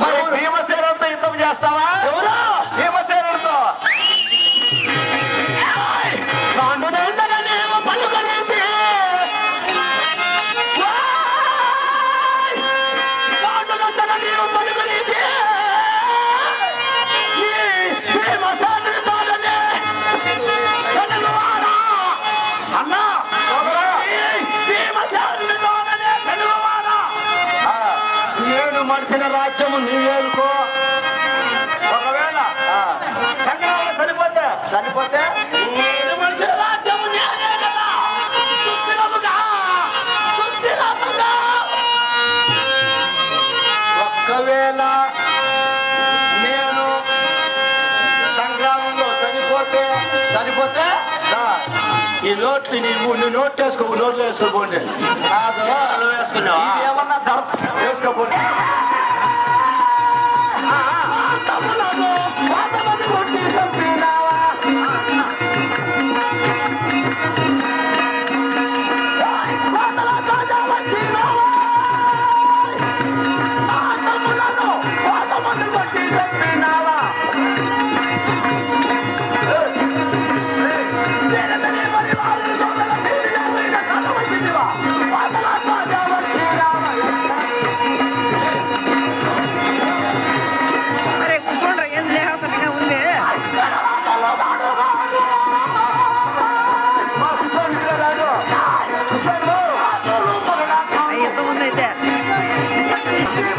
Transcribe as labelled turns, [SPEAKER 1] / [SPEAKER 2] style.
[SPEAKER 1] మరి భీమసేనంతో యుద్ధం చేస్తావా?
[SPEAKER 2] నేను మడిసిన రాజ్యము నీవేలుకో
[SPEAKER 1] ఒకవేళ చనిపోతే చనిపోతే
[SPEAKER 2] నేను మడిసిన రాజ్యము నేనే కదా. సుస్థిరముగా సుస్థిరముగా.
[SPEAKER 1] ఒక్కవేళ నేను సంగ్రామంలో చనిపోతే చనిపోతే
[SPEAKER 2] ఈ నోట్లు నీ నీ నోట్ వేసుకో నోట్లు వేసుకోపోండి
[SPEAKER 1] కాదు.
[SPEAKER 2] నువ్వు వేసుకున్నావా?
[SPEAKER 1] ఇది ఏమన్నా దర్ప వేసుకోపోతే